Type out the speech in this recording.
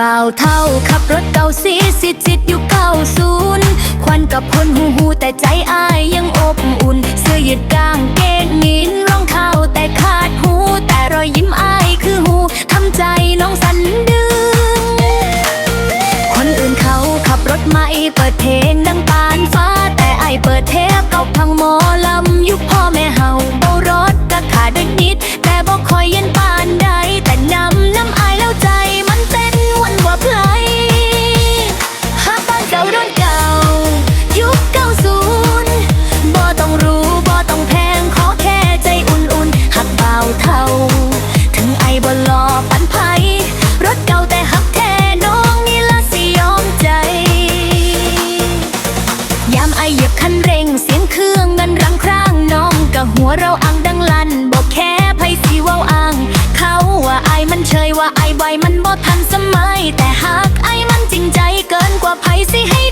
บ่าวเท่าขับรถเก่าสีสิจิตอยู่เก้าศูนย์ควันกับพ่นหูหูแต่ใจอายยังอบอุ่น เสื้อยืดกางเก่งเสียงเครื่องนั้นรังครางน้องกะหัวเราอังดังลันบอกแค่ไพสีว่าอัง เขาว่าไอมันเฉยว่าไอใบมันบ่ทันสมัย แต่หากไอมันจริงใจเกินกว่าไพสีให้